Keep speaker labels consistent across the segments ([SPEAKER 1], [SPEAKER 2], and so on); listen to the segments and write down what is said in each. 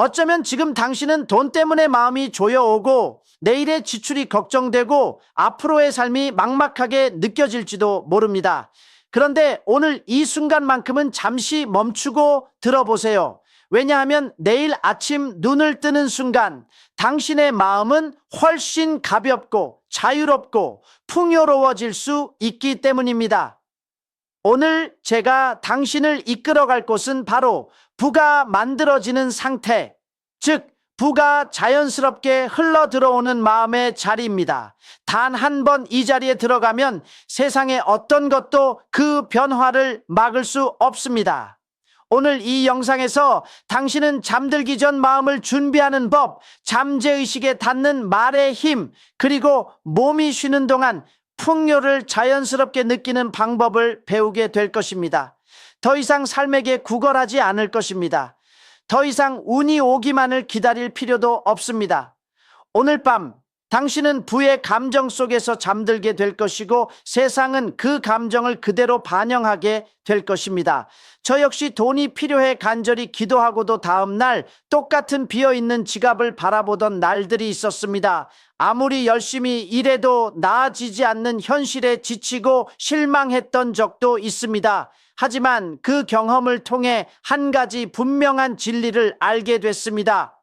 [SPEAKER 1] 어쩌면 지금 당신은 돈 때문에 마음이 조여오고 내일의 지출이 걱정되고 앞으로의 삶이 막막하게 느껴질지도 모릅니다. 그런데 오늘 이 순간만큼은 잠시 멈추고 들어보세요. 왜냐하면 내일 아침 눈을 뜨는 순간 당신의 마음은 훨씬 가볍고 자유롭고 풍요로워질 수 있기 때문입니다. 오늘 제가 당신을 이끌어갈 곳은 바로 부가 만들어지는 상태, 즉, 부가 자연스럽게 흘러 들어오는 마음의 자리입니다. 단 한 번 이 자리에 들어가면 세상의 어떤 것도 그 변화를 막을 수 없습니다. 오늘 이 영상에서 당신은 잠들기 전 마음을 준비하는 법, 잠재의식에 닿는 말의 힘, 그리고 몸이 쉬는 동안 풍요를 자연스럽게 느끼는 방법을 배우게 될 것입니다. 더 이상 삶에게 구걸하지 않을 것입니다. 더 이상 운이 오기만을 기다릴 필요도 없습니다. 오늘 밤 당신은 부의 감정 속에서 잠들게 될 것이고 세상은 그 감정을 그대로 반영하게 될 것입니다. 저 역시 돈이 필요해 간절히 기도하고도 다음날 똑같은 비어있는 지갑을 바라보던 날들이 있었습니다. 아무리 열심히 일해도 나아지지 않는 현실에 지치고 실망했던 적도 있습니다. 하지만 그 경험을 통해 한 가지 분명한 진리를 알게 됐습니다.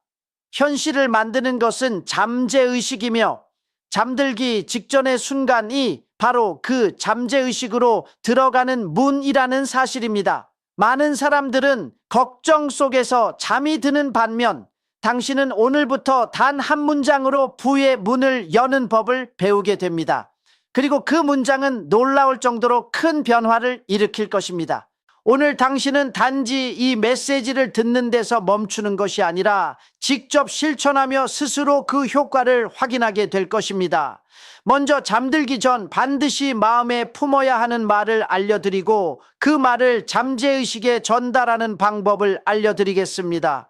[SPEAKER 1] 현실을 만드는 것은 잠재의식이며 잠들기 직전의 순간이 바로 그 잠재의식으로 들어가는 문이라는 사실입니다. 많은 사람들은 걱정 속에서 잠이 드는 반면 당신은 오늘부터 단 한 문장으로 부의 문을 여는 법을 배우게 됩니다. 그리고 그 문장은 놀라울 정도로 큰 변화를 일으킬 것입니다. 오늘 당신은 단지 이 메시지를 듣는 데서 멈추는 것이 아니라 직접 실천하며 스스로 그 효과를 확인하게 될 것입니다. 먼저 잠들기 전 반드시 마음에 품어야 하는 말을 알려드리고 그 말을 잠재의식에 전달하는 방법을 알려드리겠습니다.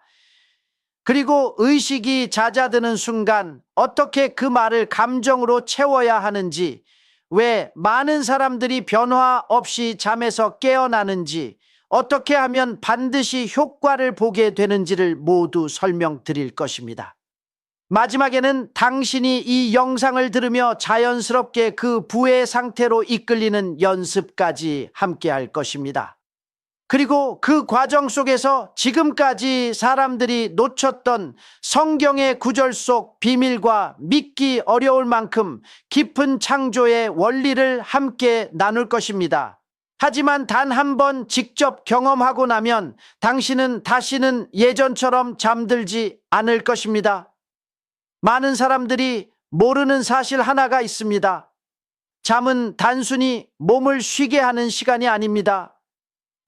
[SPEAKER 1] 그리고 의식이 잦아드는 순간 어떻게 그 말을 감정으로 채워야 하는지, 왜 많은 사람들이 변화 없이 잠에서 깨어나는지, 어떻게 하면 반드시 효과를 보게 되는지를 모두 설명드릴 것입니다. 마지막에는 당신이 이 영상을 들으며 자연스럽게 그 부의 상태로 이끌리는 연습까지 함께 할 것입니다. 그리고 그 과정 속에서 지금까지 사람들이 놓쳤던 성경의 구절 속 비밀과 믿기 어려울 만큼 깊은 창조의 원리를 함께 나눌 것입니다. 하지만 단 한 번 직접 경험하고 나면 당신은 다시는 예전처럼 잠들지 않을 것입니다. 많은 사람들이 모르는 사실 하나가 있습니다. 잠은 단순히 몸을 쉬게 하는 시간이 아닙니다.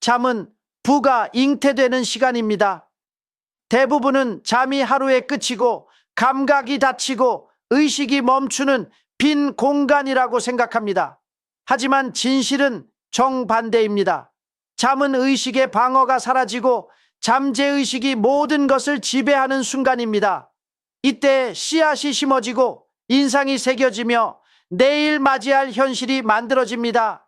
[SPEAKER 1] 잠은 부가 잉태되는 시간입니다. 대부분은 잠이 하루에 끝이고 감각이 닫히고 의식이 멈추는 빈 공간이라고 생각합니다. 하지만 진실은 정반대입니다. 잠은 의식의 방어가 사라지고 잠재의식이 모든 것을 지배하는 순간입니다. 이때 씨앗이 심어지고 인상이 새겨지며 내일 맞이할 현실이 만들어집니다.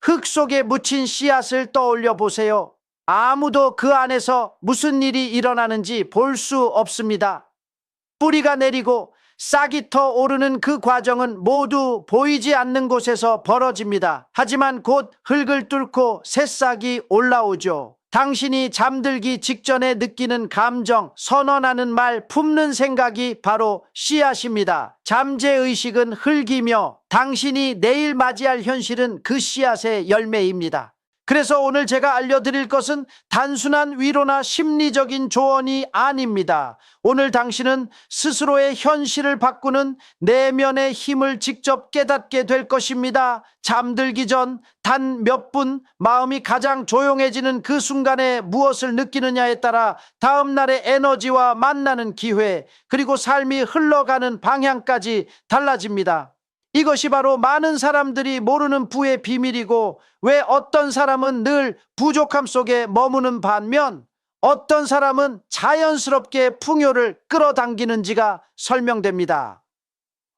[SPEAKER 1] 흙 속에 묻힌 씨앗을 떠올려 보세요. 아무도 그 안에서 무슨 일이 일어나는지 볼 수 없습니다. 뿌리가 내리고 싹이 터 오르는 그 과정은 모두 보이지 않는 곳에서 벌어집니다. 하지만 곧 흙을 뚫고 새싹이 올라오죠. 당신이 잠들기 직전에 느끼는 감정, 선언하는 말, 품는 생각이 바로 씨앗입니다. 잠재의식은 흙이며 당신이 내일 맞이할 현실은 그 씨앗의 열매입니다. 그래서 오늘 제가 알려드릴 것은 단순한 위로나 심리적인 조언이 아닙니다. 오늘 당신은 스스로의 현실을 바꾸는 내면의 힘을 직접 깨닫게 될 것입니다. 잠들기 전 단 몇 분 마음이 가장 조용해지는 그 순간에 무엇을 느끼느냐에 따라 다음날의 에너지와 만나는 기회, 그리고 삶이 흘러가는 방향까지 달라집니다. 이것이 바로 많은 사람들이 모르는 부의 비밀이고 왜 어떤 사람은 늘 부족함 속에 머무는 반면 어떤 사람은 자연스럽게 풍요를 끌어당기는지가 설명됩니다.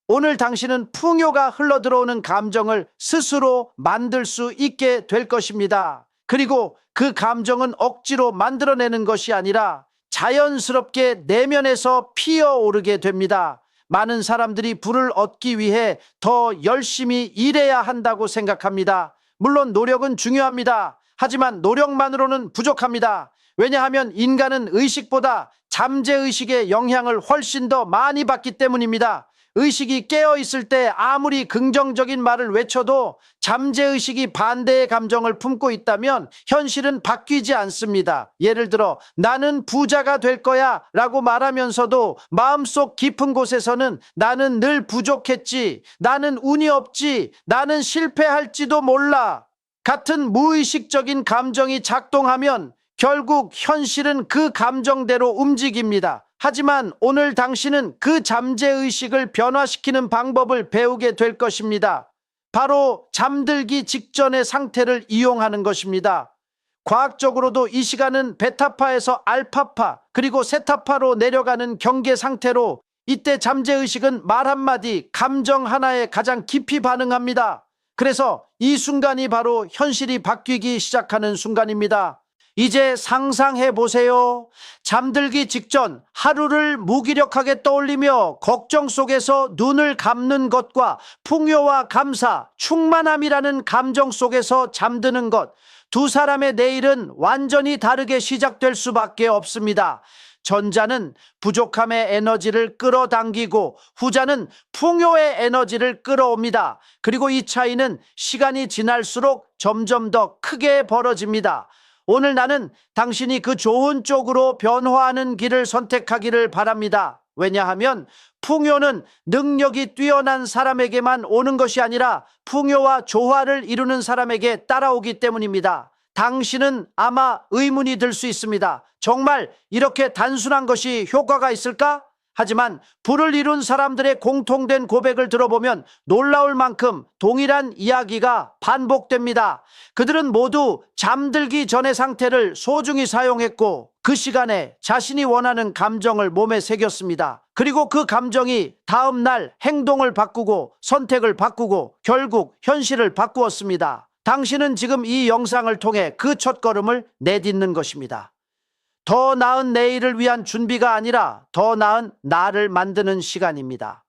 [SPEAKER 1] 오늘 당신은 풍요가 흘러들어오는 감정을 스스로 만들 수 있게 될 것입니다. 그리고 그 감정은 억지로 만들어내는 것이 아니라 자연스럽게 내면에서 피어오르게 됩니다. 많은 사람들이 부를 얻기 위해 더 열심히 일해야 한다고 생각합니다. 물론 노력은 중요합니다. 하지만 노력만으로는 부족합니다. 왜냐하면 인간은 의식보다 잠재의식의 영향을 훨씬 더 많이 받기 때문입니다. 의식이 깨어 있을 때 아무리 긍정적인 말을 외쳐도 잠재의식이 반대의 감정을 품고 있다면 현실은 바뀌지 않습니다. 예를 들어 나는 부자가 될 거야 라고 말하면서도 마음속 깊은 곳에서는 나는 늘 부족했지, 나는 운이 없지, 나는 실패할지도 몰라. 같은 무의식적인 감정이 작동하면 결국 현실은 그 감정대로 움직입니다. 하지만 오늘 당신은 그 잠재의식을 변화시키는 방법을 배우게 될 것입니다. 바로 잠들기 직전의 상태를 이용하는 것입니다. 과학적으로도 이 시간은 베타파에서 알파파 그리고 세타파로 내려가는 경계 상태로 이때 잠재의식은 말 한마디, 감정 하나에 가장 깊이 반응합니다. 그래서 이 순간이 바로 현실이 바뀌기 시작하는 순간입니다. 이제 상상해 보세요. 잠들기 직전 하루를 무기력하게 떠올리며 걱정 속에서 눈을 감는 것과 풍요와 감사, 충만함이라는 감정 속에서 잠드는 것. 두 사람의 내일은 완전히 다르게 시작될 수밖에 없습니다. 전자는 부족함의 에너지를 끌어당기고 후자는 풍요의 에너지를 끌어옵니다. 그리고 이 차이는 시간이 지날수록 점점 더 크게 벌어집니다. 오늘 나는 당신이 그 좋은 쪽으로 변화하는 길을 선택하기를 바랍니다. 왜냐하면 풍요는 능력이 뛰어난 사람에게만 오는 것이 아니라 풍요와 조화를 이루는 사람에게 따라오기 때문입니다. 당신은 아마 의문이 들 수 있습니다. 정말 이렇게 단순한 것이 효과가 있을까? 하지만 불을 이룬 사람들의 공통된 고백을 들어보면 놀라울 만큼 동일한 이야기가 반복됩니다. 그들은 모두 잠들기 전의 상태를 소중히 사용했고 그 시간에 자신이 원하는 감정을 몸에 새겼습니다. 그리고 그 감정이 다음 날 행동을 바꾸고 선택을 바꾸고 결국 현실을 바꾸었습니다. 당신은 지금 이 영상을 통해 그 첫걸음을 내딛는 것입니다. 더 나은 내일을 위한 준비가 아니라 더 나은 나를 만드는 시간입니다.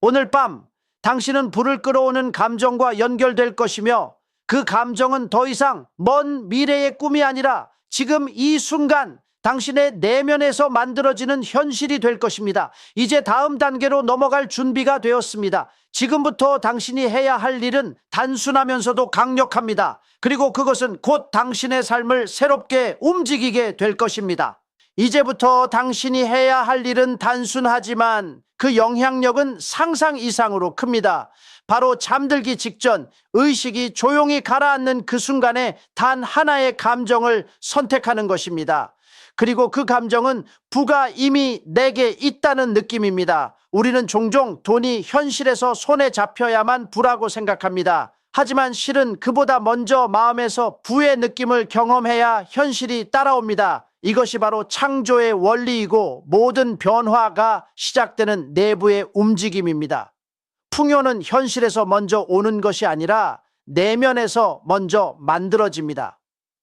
[SPEAKER 1] 오늘 밤 당신은 불을 끌어오는 감정과 연결될 것이며 그 감정은 더 이상 먼 미래의 꿈이 아니라 지금 이 순간 당신의 내면에서 만들어지는 현실이 될 것입니다. 이제 다음 단계로 넘어갈 준비가 되었습니다. 지금부터 당신이 해야 할 일은 단순하면서도 강력합니다. 그리고 그것은 곧 당신의 삶을 새롭게 움직이게 될 것입니다. 이제부터 당신이 해야 할 일은 단순하지만 그 영향력은 상상 이상으로 큽니다. 바로 잠들기 직전 의식이 조용히 가라앉는 그 순간에 단 하나의 감정을 선택하는 것입니다. 그리고 그 감정은 부가 이미 내게 있다는 느낌입니다. 우리는 종종 돈이 현실에서 손에 잡혀야만 부라고 생각합니다. 하지만 실은 그보다 먼저 마음에서 부의 느낌을 경험해야 현실이 따라옵니다. 이것이 바로 창조의 원리이고 모든 변화가 시작되는 내부의 움직임입니다. 풍요는 현실에서 먼저 오는 것이 아니라 내면에서 먼저 만들어집니다.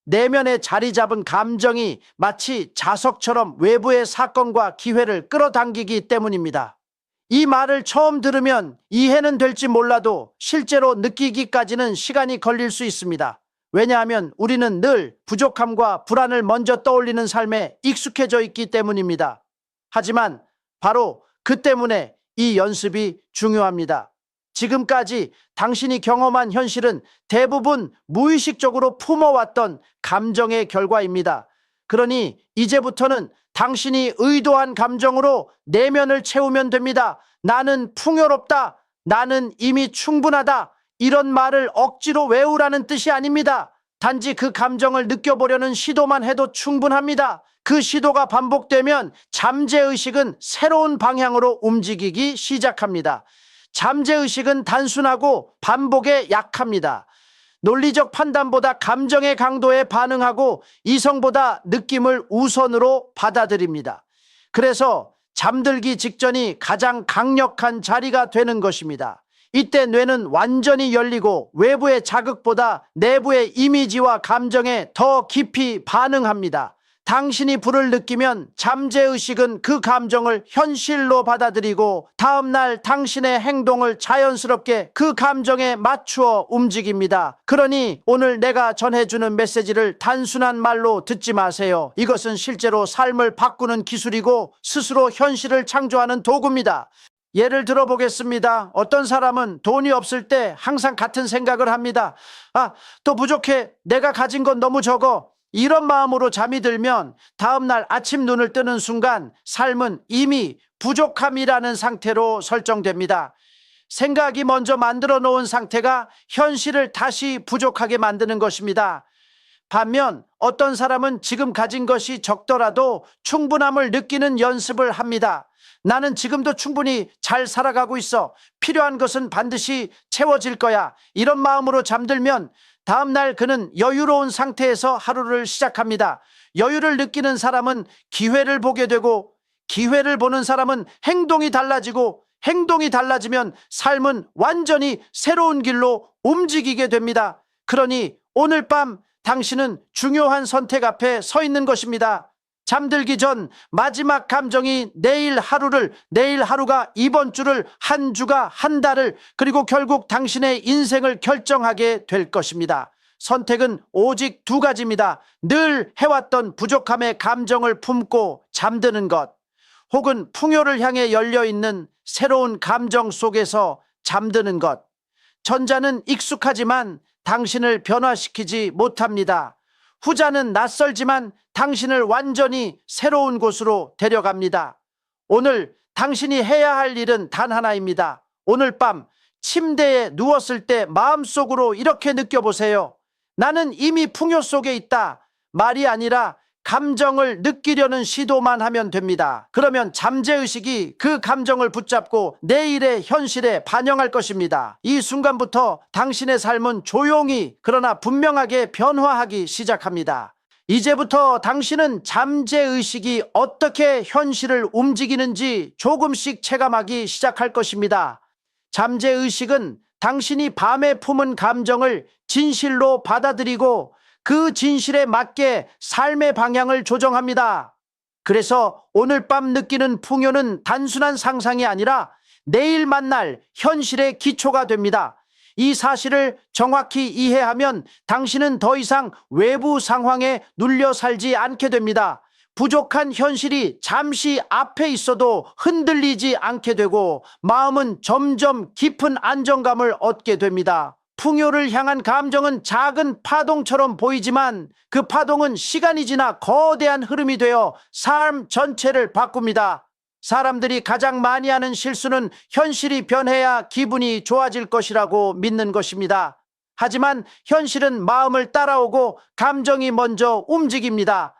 [SPEAKER 1] 내면에 자리 잡은 감정이 마치 자석처럼 외부의 사건과 기회를 끌어당기기 때문입니다. 이 말을 처음 들으면 이해는 될지 몰라도 실제로 느끼기까지는 시간이 걸릴 수 있습니다. 왜냐하면 우리는 늘 부족함과 불안을 먼저 떠올리는 삶에 익숙해져 있기 때문입니다. 하지만 바로 그 때문에 이 연습이 중요합니다. 지금까지 당신이 경험한 현실은 대부분 무의식적으로 품어왔던 감정의 결과입니다. 그러니 이제부터는 당신이 의도한 감정으로 내면을 채우면 됩니다. 나는 풍요롭다. 나는 이미 충분하다. 이런 말을 억지로 외우라는 뜻이 아닙니다. 단지 그 감정을 느껴보려는 시도만 해도 충분합니다. 그 시도가 반복되면 잠재의식은 새로운 방향으로 움직이기 시작합니다. 잠재의식은 단순하고 반복에 약합니다. 논리적 판단보다 감정의 강도에 반응하고 이성보다 느낌을 우선으로 받아들입니다. 그래서 잠들기 직전이 가장 강력한 자리가 되는 것입니다. 이때 뇌는 완전히 열리고 외부의 자극보다 내부의 이미지와 감정에 더 깊이 반응합니다. 당신이 불을 느끼면 잠재의식은 그 감정을 현실로 받아들이고 다음날 당신의 행동을 자연스럽게 그 감정에 맞추어 움직입니다. 그러니 오늘 내가 전해주는 메시지를 단순한 말로 듣지 마세요. 이것은 실제로 삶을 바꾸는 기술이고 스스로 현실을 창조하는 도구입니다. 예를 들어 보겠습니다. 어떤 사람은 돈이 없을 때 항상 같은 생각을 합니다. 아, 또 부족해. 내가 가진 건 너무 적어. 이런 마음으로 잠이 들면 다음날 아침 눈을 뜨는 순간 삶은 이미 부족함이라는 상태로 설정됩니다. 생각이 먼저 만들어 놓은 상태가 현실을 다시 부족하게 만드는 것입니다. 반면 어떤 사람은 지금 가진 것이 적더라도 충분함을 느끼는 연습을 합니다. 나는 지금도 충분히 잘 살아가고 있어. 필요한 것은 반드시 채워질 거야. 이런 마음으로 잠들면 다음 날 그는 여유로운 상태에서 하루를 시작합니다. 여유를 느끼는 사람은 기회를 보게 되고 기회를 보는 사람은 행동이 달라지고 행동이 달라지면 삶은 완전히 새로운 길로 움직이게 됩니다. 그러니 오늘 밤 당신은 중요한 선택 앞에 서 있는 것입니다. 잠들기 전 마지막 감정이 내일 하루를, 내일 하루가 이번 주를, 한 주가 한 달을, 그리고 결국 당신의 인생을 결정하게 될 것입니다. 선택은 오직 두 가지입니다. 늘 해왔던 부족함의 감정을 품고 잠드는 것, 혹은 풍요를 향해 열려 있는 새로운 감정 속에서 잠드는 것. 전자는 익숙하지만 당신을 변화시키지 못합니다. 후자는 낯설지만 당신을 완전히 새로운 곳으로 데려갑니다. 오늘 당신이 해야 할 일은 단 하나입니다. 오늘 밤 침대에 누웠을 때 마음속으로 이렇게 느껴보세요. 나는 이미 풍요 속에 있다. 말이 아니라 감정을 느끼려는 시도만 하면 됩니다. 그러면 잠재의식이 그 감정을 붙잡고 내일의 현실에 반영할 것입니다. 이 순간부터 당신의 삶은 조용히 그러나 분명하게 변화하기 시작합니다. 이제부터 당신은 잠재의식이 어떻게 현실을 움직이는지 조금씩 체감하기 시작할 것입니다. 잠재의식은 당신이 밤에 품은 감정을 진실로 받아들이고 그 진실에 맞게 삶의 방향을 조정합니다. 그래서 오늘 밤 느끼는 풍요는 단순한 상상이 아니라 내일 만날 현실의 기초가 됩니다. 이 사실을 정확히 이해하면 당신은 더 이상 외부 상황에 눌려 살지 않게 됩니다. 부족한 현실이 잠시 앞에 있어도 흔들리지 않게 되고 마음은 점점 깊은 안정감을 얻게 됩니다. 풍요를 향한 감정은 작은 파동처럼 보이지만 그 파동은 시간이 지나 거대한 흐름이 되어 삶 전체를 바꿉니다. 사람들이 가장 많이 하는 실수는 현실이 변해야 기분이 좋아질 것이라고 믿는 것입니다. 하지만 현실은 마음을 따라오고 감정이 먼저 움직입니다.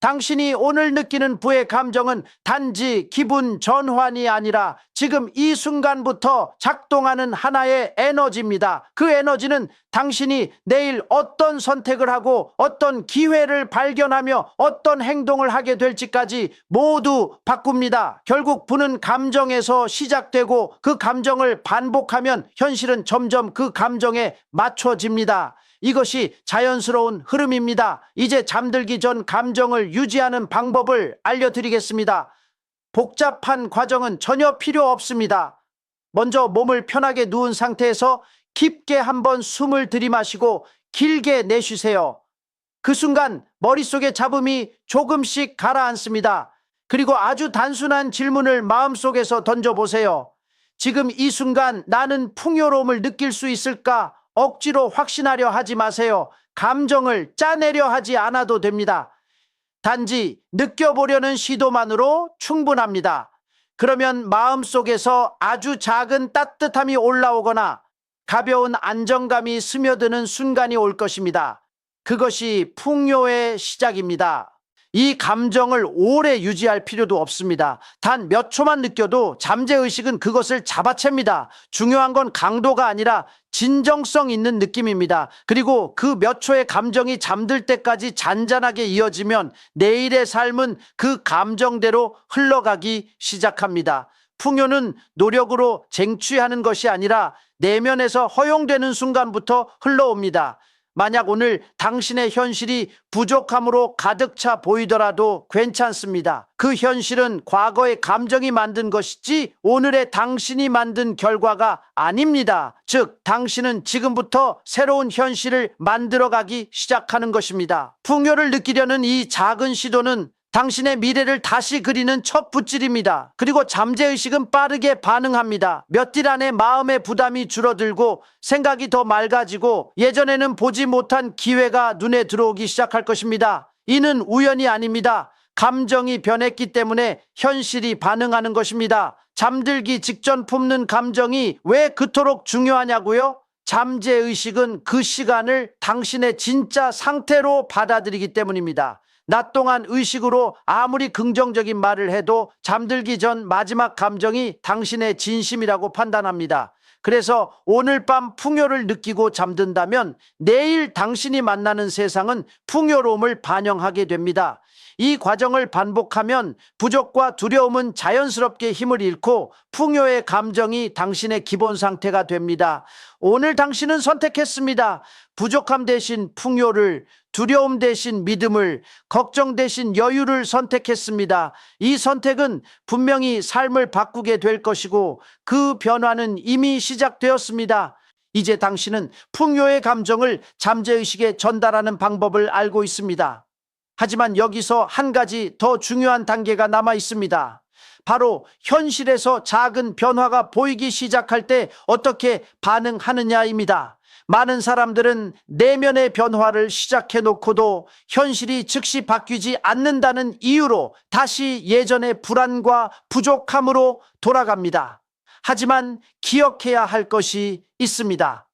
[SPEAKER 1] 당신이 오늘 느끼는 부의 감정은 단지 기분 전환이 아니라 지금 이 순간부터 작동하는 하나의 에너지입니다. 그 에너지는 당신이 내일 어떤 선택을 하고 어떤 기회를 발견하며 어떤 행동을 하게 될지까지 모두 바꿉니다. 결국 부는 감정에서 시작되고 그 감정을 반복하면 현실은 점점 그 감정에 맞춰집니다. 이것이 자연스러운 흐름입니다. 이제 잠들기 전 감정을 유지하는 방법을 알려드리겠습니다. 복잡한 과정은 전혀 필요 없습니다. 먼저 몸을 편하게 누운 상태에서 깊게 한번 숨을 들이마시고 길게 내쉬세요. 그 순간 머릿속의 잡음이 조금씩 가라앉습니다. 그리고 아주 단순한 질문을 마음속에서 던져보세요. 지금 이 순간 나는 풍요로움을 느낄 수 있을까? 억지로 확신하려 하지 마세요. 감정을 짜내려 하지 않아도 됩니다. 단지 느껴보려는 시도만으로 충분합니다. 그러면 마음속에서 아주 작은 따뜻함이 올라오거나 가벼운 안정감이 스며드는 순간이 올 것입니다. 그것이 풍요의 시작입니다. 이 감정을 오래 유지할 필요도 없습니다. 단 몇 초만 느껴도 잠재의식은 그것을 잡아챕니다. 중요한 건 강도가 아니라 진정성 있는 느낌입니다. 그리고 그 몇 초의 감정이 잠들 때까지 잔잔하게 이어지면 내일의 삶은 그 감정대로 흘러가기 시작합니다. 풍요는 노력으로 쟁취하는 것이 아니라 내면에서 허용되는 순간부터 흘러옵니다. 만약 오늘 당신의 현실이 부족함으로 가득 차 보이더라도 괜찮습니다. 그 현실은 과거의 감정이 만든 것이지 오늘의 당신이 만든 결과가 아닙니다. 즉, 당신은 지금부터 새로운 현실을 만들어가기 시작하는 것입니다. 풍요를 느끼려는 이 작은 시도는 당신의 미래를 다시 그리는 첫 붓질입니다. 그리고 잠재의식은 빠르게 반응합니다. 몇 딜 안에 마음의 부담이 줄어들고 생각이 더 맑아지고 예전에는 보지 못한 기회가 눈에 들어오기 시작할 것입니다. 이는 우연이 아닙니다. 감정이 변했기 때문에 현실이 반응하는 것입니다. 잠들기 직전 품는 감정이 왜 그토록 중요하냐고요? 잠재의식은 그 시간을 당신의 진짜 상태로 받아들이기 때문입니다. 낮 동안 의식으로 아무리 긍정적인 말을 해도 잠들기 전 마지막 감정이 당신의 진심이라고 판단합니다. 그래서 오늘 밤 풍요를 느끼고 잠든다면 내일 당신이 만나는 세상은 풍요로움을 반영하게 됩니다. 이 과정을 반복하면 부족과 두려움은 자연스럽게 힘을 잃고 풍요의 감정이 당신의 기본 상태가 됩니다. 오늘 당신은 선택했습니다. 부족함 대신 풍요를, 두려움 대신 믿음을, 걱정 대신 여유를 선택했습니다. 이 선택은 분명히 삶을 바꾸게 될 것이고 그 변화는 이미 시작되었습니다. 이제 당신은 풍요의 감정을 잠재의식에 전달하는 방법을 알고 있습니다. 하지만 여기서 한 가지 더 중요한 단계가 남아 있습니다. 바로 현실에서 작은 변화가 보이기 시작할 때 어떻게 반응하느냐입니다. 많은 사람들은 내면의 변화를 시작해 놓고도 현실이 즉시 바뀌지 않는다는 이유로 다시 예전의 불안과 부족함으로 돌아갑니다. 하지만 기억해야 할 것이 있습니다.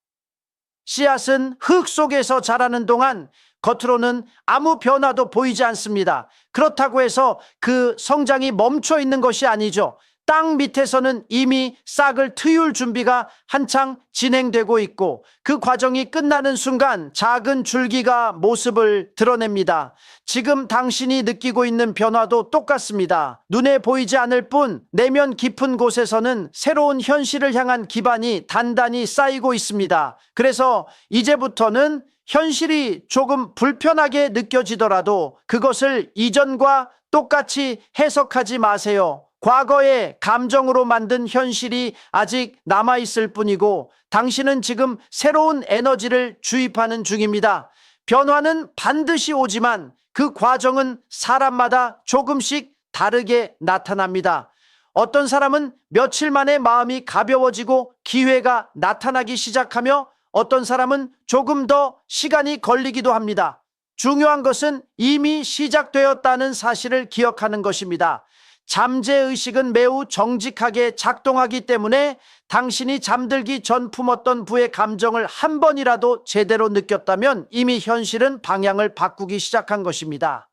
[SPEAKER 1] 씨앗은 흙 속에서 자라는 동안 겉으로는 아무 변화도 보이지 않습니다. 그렇다고 해서 그 성장이 멈춰 있는 것이 아니죠. 땅 밑에서는 이미 싹을 트일 준비가 한창 진행되고 있고 그 과정이 끝나는 순간 작은 줄기가 모습을 드러냅니다. 지금 당신이 느끼고 있는 변화도 똑같습니다. 눈에 보이지 않을 뿐 내면 깊은 곳에서는 새로운 현실을 향한 기반이 단단히 쌓이고 있습니다. 그래서 이제부터는 현실이 조금 불편하게 느껴지더라도 그것을 이전과 똑같이 해석하지 마세요. 과거의 감정으로 만든 현실이 아직 남아있을 뿐이고 당신은 지금 새로운 에너지를 주입하는 중입니다. 변화는 반드시 오지만 그 과정은 사람마다 조금씩 다르게 나타납니다. 어떤 사람은 며칠 만에 마음이 가벼워지고 기회가 나타나기 시작하며 어떤 사람은 조금 더 시간이 걸리기도 합니다. 중요한 것은 이미 시작되었다는 사실을 기억하는 것입니다. 잠재의식은 매우 정직하게 작동하기 때문에 당신이 잠들기 전 품었던 부의 감정을 한 번이라도 제대로 느꼈다면 이미 현실은 방향을 바꾸기 시작한 것입니다.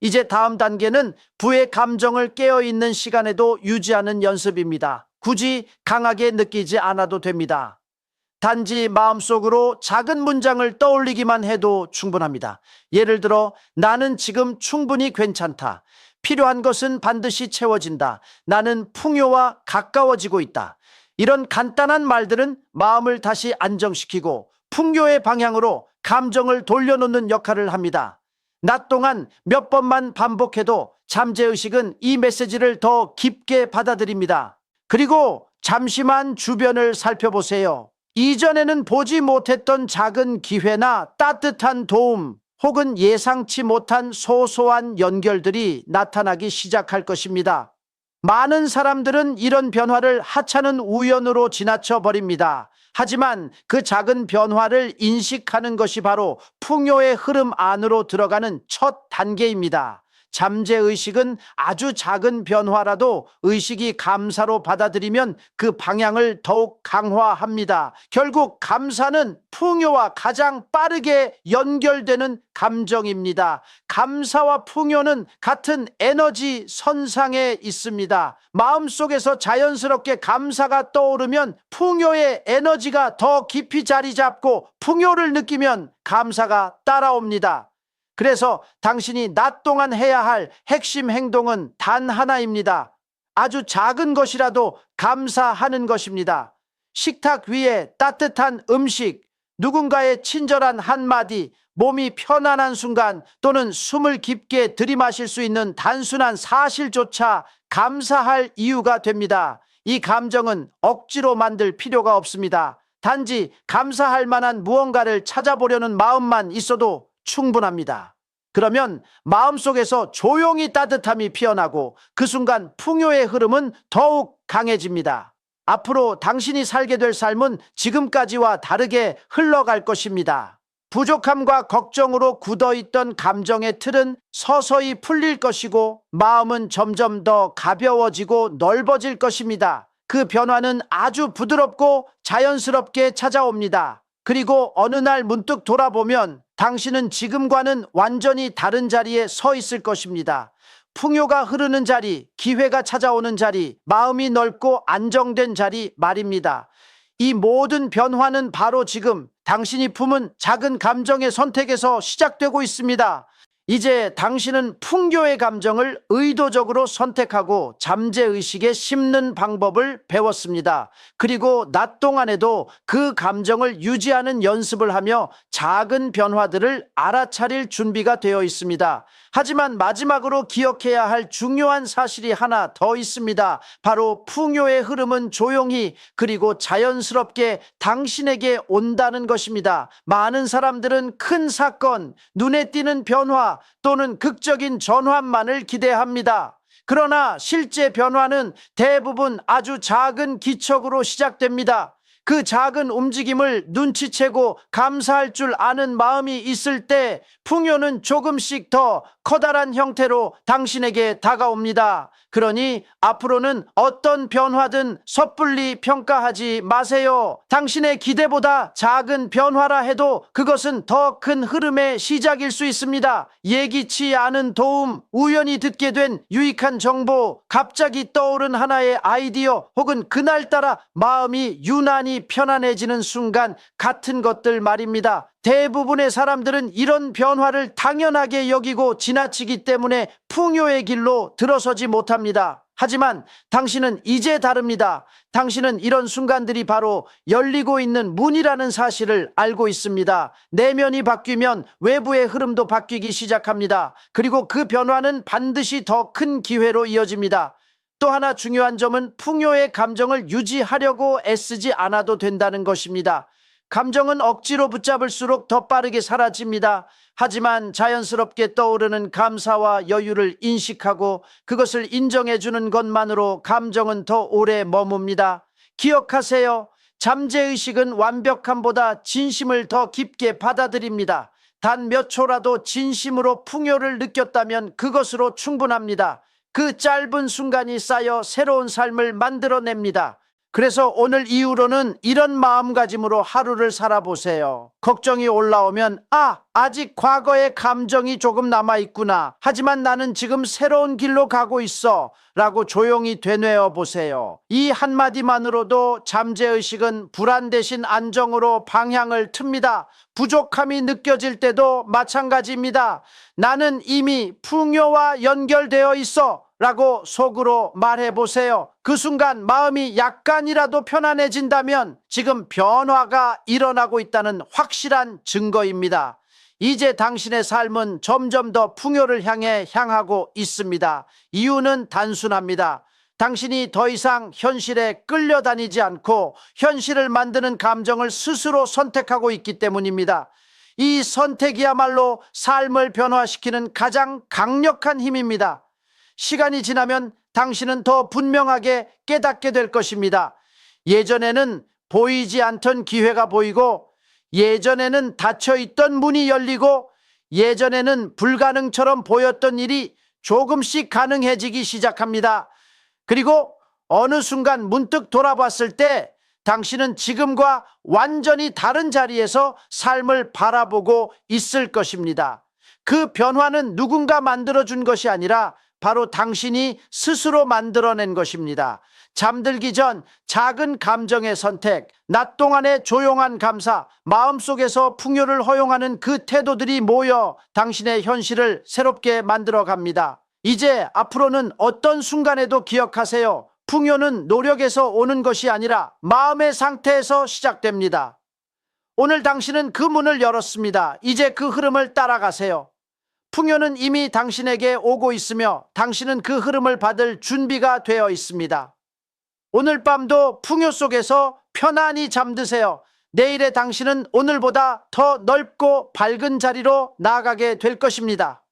[SPEAKER 1] 이제 다음 단계는 부의 감정을 깨어있는 시간에도 유지하는 연습입니다. 굳이 강하게 느끼지 않아도 됩니다. 단지 마음속으로 작은 문장을 떠올리기만 해도 충분합니다. 예를 들어, 나는 지금 충분히 괜찮다. 필요한 것은 반드시 채워진다. 나는 풍요와 가까워지고 있다. 이런 간단한 말들은 마음을 다시 안정시키고 풍요의 방향으로 감정을 돌려놓는 역할을 합니다. 낮 동안 몇 번만 반복해도 잠재의식은 이 메시지를 더 깊게 받아들입니다. 그리고 잠시만 주변을 살펴보세요. 이전에는 보지 못했던 작은 기회나 따뜻한 도움 혹은 예상치 못한 소소한 연결들이 나타나기 시작할 것입니다. 많은 사람들은 이런 변화를 하찮은 우연으로 지나쳐 버립니다. 하지만 그 작은 변화를 인식하는 것이 바로 풍요의 흐름 안으로 들어가는 첫 단계입니다. 잠재의식은 아주 작은 변화라도 의식이 감사로 받아들이면 그 방향을 더욱 강화합니다. 결국 감사는 풍요와 가장 빠르게 연결되는 감정입니다. 감사와 풍요는 같은 에너지 선상에 있습니다. 마음속에서 자연스럽게 감사가 떠오르면 풍요의 에너지가 더 깊이 자리 잡고 풍요를 느끼면 감사가 따라옵니다. 그래서 당신이 낮 동안 해야 할 핵심 행동은 단 하나입니다. 아주 작은 것이라도 감사하는 것입니다. 식탁 위에 따뜻한 음식, 누군가의 친절한 한마디, 몸이 편안한 순간 또는 숨을 깊게 들이마실 수 있는 단순한 사실조차 감사할 이유가 됩니다. 이 감정은 억지로 만들 필요가 없습니다. 단지 감사할 만한 무언가를 찾아보려는 마음만 있어도 충분합니다. 그러면 마음속에서 조용히 따뜻함이 피어나고 그 순간 풍요의 흐름은 더욱 강해집니다. 앞으로 당신이 살게 될 삶은 지금까지와 다르게 흘러갈 것입니다. 부족함과 걱정으로 굳어있던 감정의 틀은 서서히 풀릴 것이고 마음은 점점 더 가벼워지고 넓어질 것입니다. 그 변화는 아주 부드럽고 자연스럽게 찾아옵니다. 그리고 어느 날 문득 돌아보면 당신은 지금과는 완전히 다른 자리에 서 있을 것입니다. 풍요가 흐르는 자리, 기회가 찾아오는 자리, 마음이 넓고 안정된 자리 말입니다. 이 모든 변화는 바로 지금 당신이 품은 작은 감정의 선택에서 시작되고 있습니다. 이제 당신은 풍요의 감정을 의도적으로 선택하고 잠재의식에 심는 방법을 배웠습니다. 그리고 낮 동안에도 그 감정을 유지하는 연습을 하며 작은 변화들을 알아차릴 준비가 되어 있습니다. 하지만 마지막으로 기억해야 할 중요한 사실이 하나 더 있습니다. 바로 풍요의 흐름은 조용히 그리고 자연스럽게 당신에게 온다는 것입니다. 많은 사람들은 큰 사건, 눈에 띄는 변화 또는 극적인 전환만을 기대합니다. 그러나 실제 변화는 대부분 아주 작은 기척으로 시작됩니다. 그 작은 움직임을 눈치채고 감사할 줄 아는 마음이 있을 때 풍요는 조금씩 더 커다란 형태로 당신에게 다가옵니다. 그러니 앞으로는 어떤 변화든 섣불리 평가하지 마세요. 당신의 기대보다 작은 변화라 해도 그것은 더 큰 흐름의 시작일 수 있습니다. 예기치 않은 도움, 우연히 듣게 된 유익한 정보, 갑자기 떠오른 하나의 아이디어 혹은 그날따라 마음이 유난히 편안해지는 순간 같은 것들 말입니다. 대부분의 사람들은 이런 변화를 당연하게 여기고 지나치기 때문에 풍요의 길로 들어서지 못합니다. 하지만 당신은 이제 다릅니다. 당신은 이런 순간들이 바로 열리고 있는 문이라는 사실을 알고 있습니다. 내면이 바뀌면 외부의 흐름도 바뀌기 시작합니다. 그리고 그 변화는 반드시 더 큰 기회로 이어집니다. 또 하나 중요한 점은 풍요의 감정을 유지하려고 애쓰지 않아도 된다는 것입니다. 감정은 억지로 붙잡을수록 더 빠르게 사라집니다. 하지만 자연스럽게 떠오르는 감사와 여유를 인식하고 그것을 인정해주는 것만으로 감정은 더 오래 머뭅니다. 기억하세요. 잠재의식은 완벽함보다 진심을 더 깊게 받아들입니다. 단 몇 초라도 진심으로 풍요를 느꼈다면 그것으로 충분합니다. 그 짧은 순간이 쌓여 새로운 삶을 만들어냅니다. 그래서 오늘 이후로는 이런 마음가짐으로 하루를 살아보세요. 걱정이 올라오면, 아, 아직 과거의 감정이 조금 남아있구나. 하지만 나는 지금 새로운 길로 가고 있어. 라고 조용히 되뇌어 보세요. 이 한마디만으로도 잠재의식은 불안 대신 안정으로 방향을 틉니다. 부족함이 느껴질 때도 마찬가지입니다. 나는 이미 풍요와 연결되어 있어. 라고 속으로 말해 보세요. 그 순간 마음이 약간이라도 편안해진다면 지금 변화가 일어나고 있다는 확실한 증거입니다. 이제 당신의 삶은 점점 더 풍요를 향해 향하고 있습니다. 이유는 단순합니다. 당신이 더 이상 현실에 끌려다니지 않고 현실을 만드는 감정을 스스로 선택하고 있기 때문입니다. 이 선택이야말로 삶을 변화시키는 가장 강력한 힘입니다. 시간이 지나면 당신은 더 분명하게 깨닫게 될 것입니다. 예전에는 보이지 않던 기회가 보이고 예전에는 닫혀 있던 문이 열리고 예전에는 불가능처럼 보였던 일이 조금씩 가능해지기 시작합니다. 그리고 어느 순간 문득 돌아봤을 때 당신은 지금과 완전히 다른 자리에서 삶을 바라보고 있을 것입니다. 그 변화는 누군가 만들어준 것이 아니라 바로 당신이 스스로 만들어낸 것입니다. 잠들기 전 작은 감정의 선택, 낮 동안의 조용한 감사, 마음속에서 풍요를 허용하는 그 태도들이 모여 당신의 현실을 새롭게 만들어 갑니다. 이제 앞으로는 어떤 순간에도 기억하세요. 풍요는 노력에서 오는 것이 아니라 마음의 상태에서 시작됩니다. 오늘 당신은 그 문을 열었습니다. 이제 그 흐름을 따라가세요. 풍요는 이미 당신에게 오고 있으며 당신은 그 흐름을 받을 준비가 되어 있습니다. 오늘 밤도 풍요 속에서 편안히 잠드세요. 내일의 당신은 오늘보다 더 넓고 밝은 자리로 나아가게 될 것입니다.